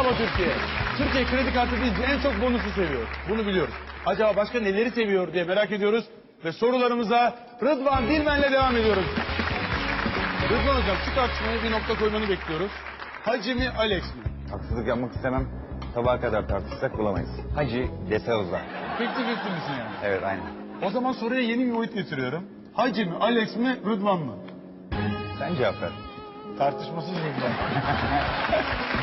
Bravo Türkiye. Türkiye kredi kartı deyince en çok bonusu seviyor. Bunu biliyoruz. Acaba başka neleri seviyor diye merak ediyoruz. Ve sorularımıza Rıdvan Dilmen'le devam ediyoruz. Rıdvan Hocam şu tartışmaya bir nokta koymanı bekliyoruz. Hacı mi Alex mi? Haksızlık yapmak istemem. Sabaha kadar tartışsak bulamayız. Hacı De Souza. Fikri fikri misin yani? Evet aynen. O zaman soruya yeni bir boyut getiriyorum. Hacı mi Alex mi Rıdvan mı? Sen cevap ver. Tartışmasız Rıdvan.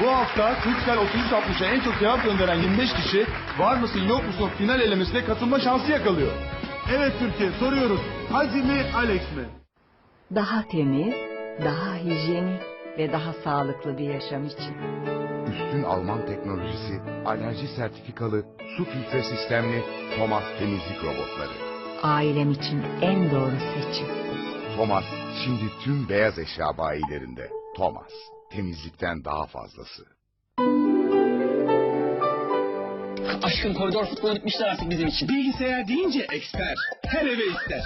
Bu hafta Türksel 3360'a en çok cevap gönderen 25 kişi var mısın yok musun final elemesine katılma şansı yakalıyor. Evet Türkiye soruyoruz. Hacı mi Alex mi? Daha temiz, daha hijyenik ve daha sağlıklı bir yaşam için. Üstün Alman teknolojisi, alerji sertifikalı, su filtre sistemli Thomas temizlik robotları. Ailem için en doğru seçim. Thomas, şimdi tüm beyaz eşya bayilerinde. Thomas, temizlikten daha fazlası. Aşkım koridor futbolu bitmişler artık bizim için. Bilgisayar deyince eksper. Her eve ister.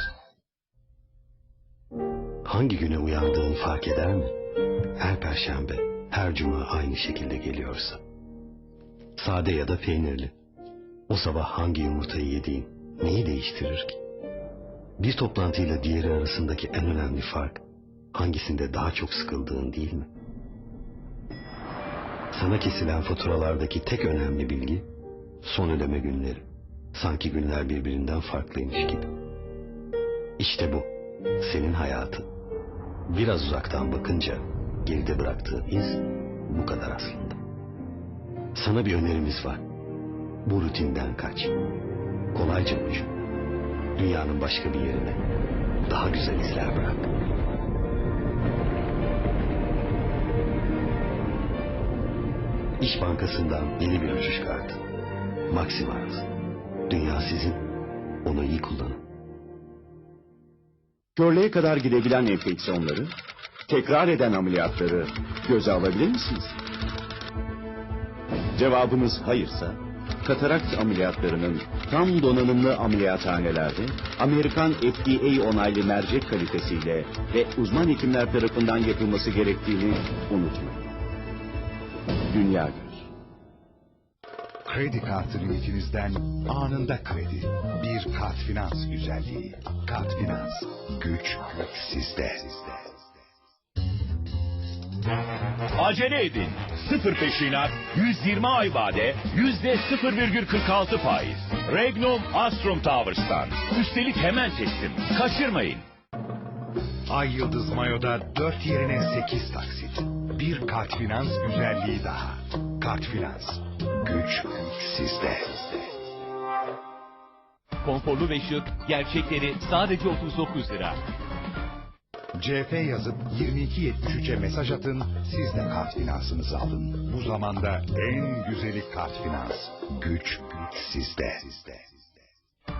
Hangi güne uyandığını fark eder mi? Her perşembe, her cuma aynı şekilde geliyorsa. Sade ya da peynirli. O sabah hangi yumurtayı yediğin neyi değiştirir ki? Bir toplantıyla diğeri arasındaki en önemli fark hangisinde daha çok sıkıldığın değil mi? Sana kesilen faturalardaki tek önemli bilgi son ödeme günleri. Sanki günler birbirinden farklıymış gibi. İşte bu senin hayatın. Biraz uzaktan bakınca geride bıraktığı iz bu kadar aslında. Sana bir önerimiz var. Bu rutinden kaç. Kolayca uç. Dünyanın başka bir yerine daha güzel izler bırak. İş Bankası'ndan yeni bir uçuş kartı. Maximarz. Dünya sizin. Onu iyi kullanın. Körlüğe kadar gidebilen enfeksiyonları, tekrar eden ameliyatları göze alabilir misiniz? Cevabınız hayırsa, katarakt ameliyatlarının tam donanımlı ameliyathanelerde, Amerikan FDA onaylı mercek kalitesiyle ve uzman hekimler tarafından yapılması gerektiğini unutmayın. Dünya Göz Kredi kartı limitinizden anında kredi. Bir kart finans güzelliği. Kart finans. Güç sizde. Acele edin. Sıfır peşinat, 120 ay vade, yüzde 0,46 faiz. Regnum Astrum Towers'tan. Üstelik hemen teslim. Kaçırmayın. Ay Yıldız Mayo'da 4 yerine 8 taksit. Bir kart finans güzelliği daha. Kart finans. Güç sizde. Konforlu ve şık, gerçekleri sadece 39 lira. CF yazıp 2273'e mesaj atın, siz de kart finansınızı alın. Bu zamanda en güzeli kart finans. Güç sizde.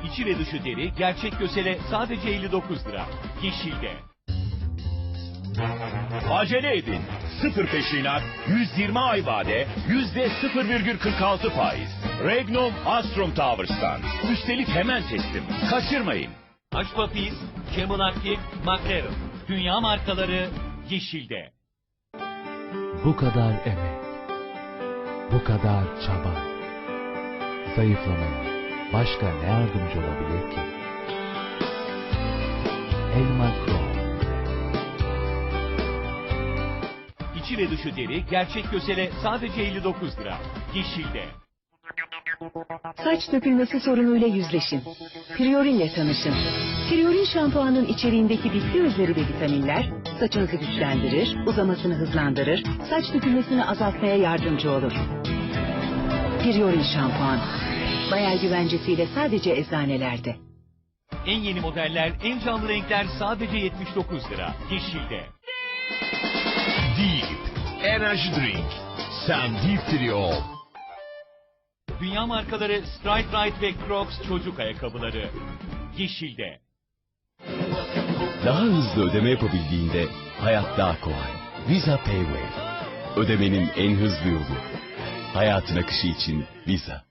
İçi ve dışı deri, gerçek kösele sadece 59 lira. Yeşilde. Acele edin. Sıfır peşinat, 120 ay vade, yüzde 0,46 faiz. Regnum Astrum Towers'tan. Üstelik hemen teslim. Kaçırmayın. Aşpa Peace, Camel Active, McLaren. Dünya markaları yeşilde. Bu kadar emek, bu kadar çaba, zayıflamaya başka ne yardımcı olabilir ki? Elma Crow. İçi ve dışı deri, gerçek kösele sadece 59 lira. Yeşilde. Saç dökülmesi sorunuyla yüzleşin. Priorin'le tanışın. Priorin şampuanın içeriğindeki bitki özleri ve vitaminler saçınızı güçlendirir, uzamasını hızlandırır, saç dökülmesini azaltmaya yardımcı olur. Priorin şampuan. Bayağı güvencesiyle sadece eczanelerde. En yeni modeller, en canlı renkler sadece 79 lira. Yeşilde. Deep. Enerji drink. Sen Deep ol. Dünya markaları Stride Rite ve Crocs çocuk ayakkabıları. Yeşilde. Daha hızlı ödeme yapabildiğinde hayat daha kolay. Visa Payway. Ödemenin en hızlı yolu. Hayatın akışı için Visa.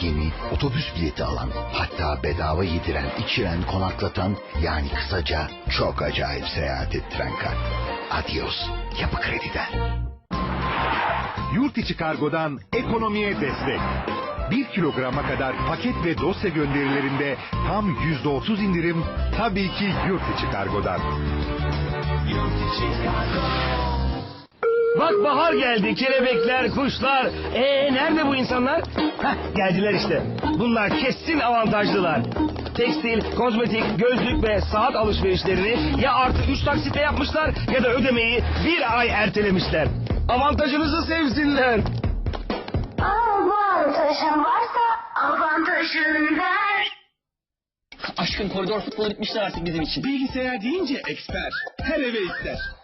gemi, otobüs bileti alan, hatta bedava yediren, içiren, konaklatan, yani kısaca çok acayip seyahat ettiren kart. Adios, yapı krediden. Yurt içi kargodan ekonomiye destek. 1 kilograma kadar paket ve dosya gönderilerinde tam %30 indirim tabii ki yurt içi kargodan. Bak bahar geldi, kelebekler, kuşlar. Ee nerede bu insanlar? Heh, geldiler işte. Bunlar kesin avantajlılar. Tekstil, kozmetik, gözlük ve saat alışverişlerini ya artı 3 taksitle yapmışlar ya da ödemeyi bir ay ertelemişler. Avantajınızı sevsinler. Avantajın varsa avantajını ver. Aşkım koridor futbolu bitmiştir artık bizim için. Bilgisayar deyince eksper. Her eve ister.